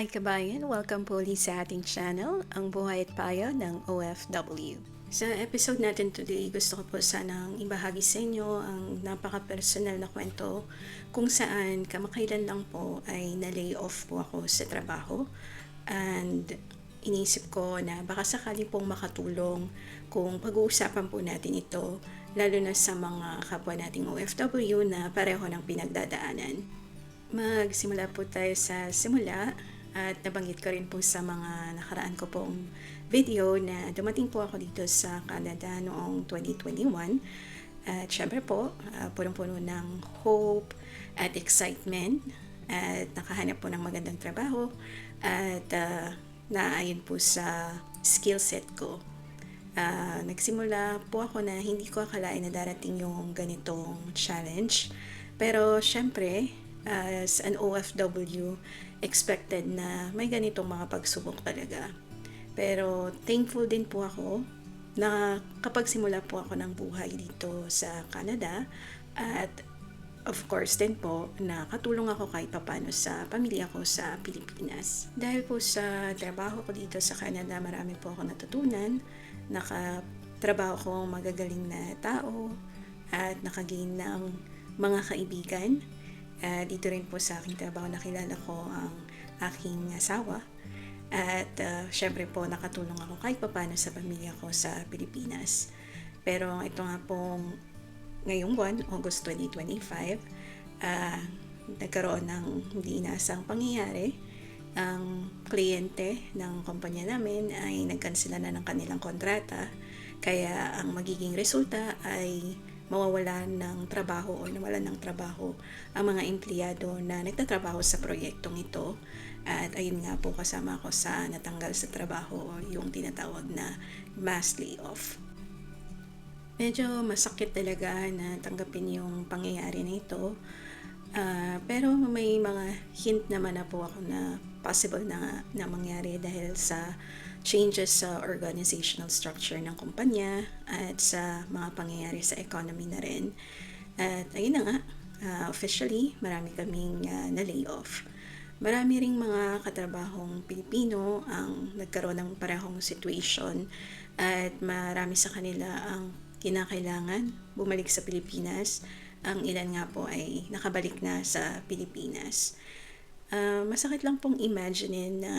Hi kabayan! Welcome po ulit sa ating channel, ang buhay at payo ng OFW. Sa episode natin today, gusto ko po sanang ibahagi sa inyo ang napaka-personal na kwento kung saan kamakailan lang po ay na-lay off po ako sa trabaho and inisip ko na baka sakali pong makatulong kung pag-uusapan po natin ito lalo na sa mga kapwa nating OFW na pareho ng pinagdadaanan. Magsimula po tayo sa simula at nabanggit ko rin po sa mga nakaraan ko pong video na dumating po ako dito sa Canada noong 2021. At syempre po, uh, punong-puno ng hope at excitement at nakahanap po ng magandang trabaho at uh, naayon po sa skill set ko. Uh, nagsimula po ako na hindi ko akalain na darating yung ganitong challenge. Pero syempre, as an OFW, expected na may ganitong mga pagsubok talaga. Pero thankful din po ako na kapag simula po ako ng buhay dito sa Canada at of course din po na katulong ako kahit papano sa pamilya ko sa Pilipinas. Dahil po sa trabaho ko dito sa Canada, marami po ako natutunan. Nakatrabaho ko magagaling na tao at nakagain ng mga kaibigan Uh, dito rin po sa aking trabaho nakilala ko ang aking asawa. At uh, syempre po nakatulong ako kahit papano sa pamilya ko sa Pilipinas. Pero ito nga pong ngayong buwan, August 2025, uh, nagkaroon ng hindi inasang pangyayari. Ang kliyente ng kumpanya namin ay nagkansela na ng kanilang kontrata. Kaya ang magiging resulta ay mawawalan ng trabaho o nawalan ng trabaho ang mga empleyado na nagtatrabaho sa proyektong ito. At ayun nga po kasama ko sa natanggal sa trabaho yung tinatawag na mass layoff. Medyo masakit talaga na tanggapin yung pangyayari na ito. Uh, pero may mga hint naman na po ako na possible na, na mangyari dahil sa changes sa organizational structure ng kumpanya at sa mga pangyayari sa economy na rin. At ayun na nga, uh, officially, marami kaming uh, na-layoff. Marami ring mga katrabahong Pilipino ang nagkaroon ng parehong situation at marami sa kanila ang kinakailangan bumalik sa Pilipinas. Ang ilan nga po ay nakabalik na sa Pilipinas. Uh, masakit lang pong imagine na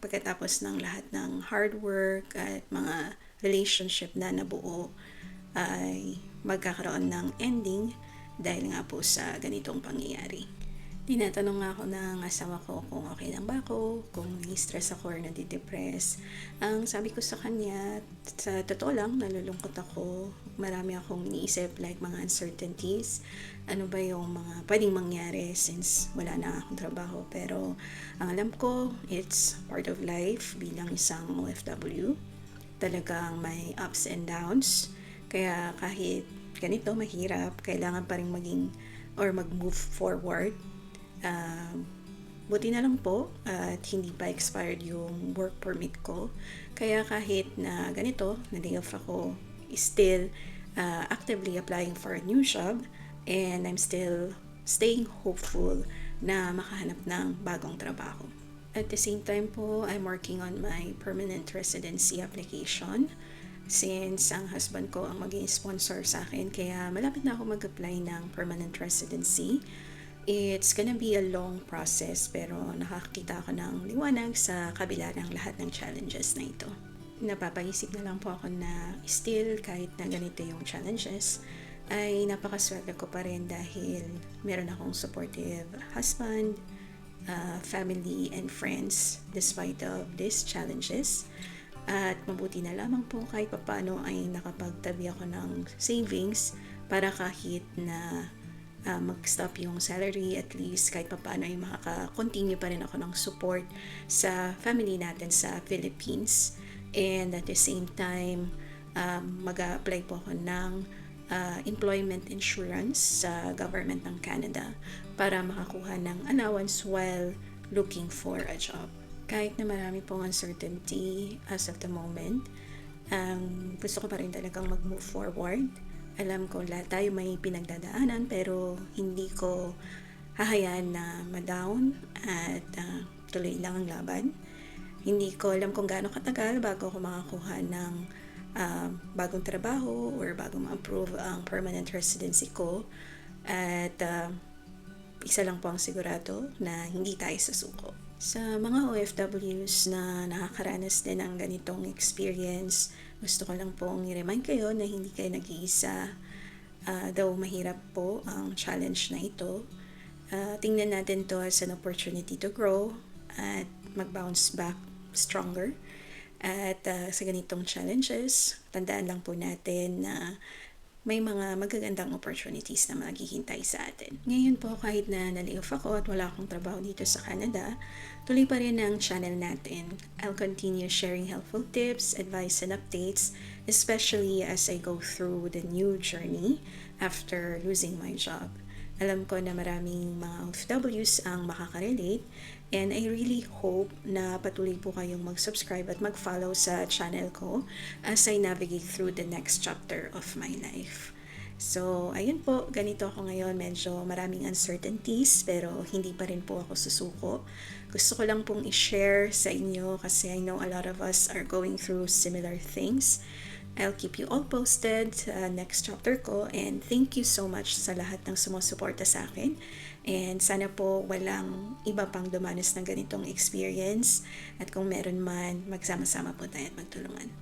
pagkatapos ng lahat ng hard work at mga relationship na nabuo ay magkakaroon ng ending dahil nga po sa ganitong pangyayari. Tinatanong nga ako ng asawa ko kung okay lang ba ako, kung ni-stress ako or nadidepress. Ang sabi ko sa kanya, sa totoo lang, nalulungkot ako. Marami akong iniisip like mga uncertainties. Ano ba yung mga pwedeng mangyari since wala na akong trabaho. Pero ang alam ko, it's part of life bilang isang OFW. Talagang may ups and downs. Kaya kahit ganito mahirap, kailangan pa rin maging or mag-move forward uh, buti na lang po at hindi pa expired yung work permit ko. Kaya kahit na ganito, na-lay off ako, still uh, actively applying for a new job and I'm still staying hopeful na makahanap ng bagong trabaho. At the same time po, I'm working on my permanent residency application since ang husband ko ang maging sponsor sa akin kaya malapit na ako mag-apply ng permanent residency It's gonna be a long process pero nakakita ako ng liwanag sa kabila ng lahat ng challenges na ito. Napapaisip na lang po ako na still kahit na ganito yung challenges ay napakaswerte ko pa rin dahil meron akong supportive husband, uh, family, and friends despite of these challenges. At mabuti na lamang po kahit papano ay nakapagtabi ako ng savings para kahit na uh, mag-stop yung salary at least kahit paano ay makaka-continue pa rin ako ng support sa family natin sa Philippines and at the same time um, mag-apply po ako ng uh, employment insurance sa government ng Canada para makakuha ng allowance while looking for a job. Kahit na marami pong uncertainty as of the moment, um, gusto ko pa rin talagang mag-move forward alam ko lahat tayo may pinagdadaanan pero hindi ko hahayaan na ma-down at uh, tuloy lang ang laban. Hindi ko alam kung gaano katagal bago ako makakuha ng uh, bagong trabaho or bago ma-approve ang permanent residency ko. At uh, isa lang po ang sigurado na hindi tayo susuko. Sa mga OFWs na nakakaranas din ng ganitong experience, gusto ko lang pong i-remind kayo na hindi kayo nag-iisa. Uh, though mahirap po ang challenge na ito, uh, tingnan natin to as an opportunity to grow at mag-bounce back stronger. At uh, sa ganitong challenges, tandaan lang po natin na may mga magagandang opportunities na maghihintay sa atin. Ngayon po, kahit na nalioff ako at wala akong trabaho dito sa Canada, tuloy pa rin ang channel natin. I'll continue sharing helpful tips, advice, and updates, especially as I go through the new journey after losing my job. Alam ko na maraming mga OFWs ang makakarelate and I really hope na patuloy po kayong mag-subscribe at mag-follow sa channel ko as I navigate through the next chapter of my life. So, ayun po, ganito ako ngayon. Medyo maraming uncertainties pero hindi pa rin po ako susuko. Gusto ko lang pong i-share sa inyo kasi I know a lot of us are going through similar things. I'll keep you all posted sa next chapter ko and thank you so much sa lahat ng sumusuporta sa akin and sana po walang iba pang dumanas ng ganitong experience at kung meron man magsama-sama po tayo at magtulungan.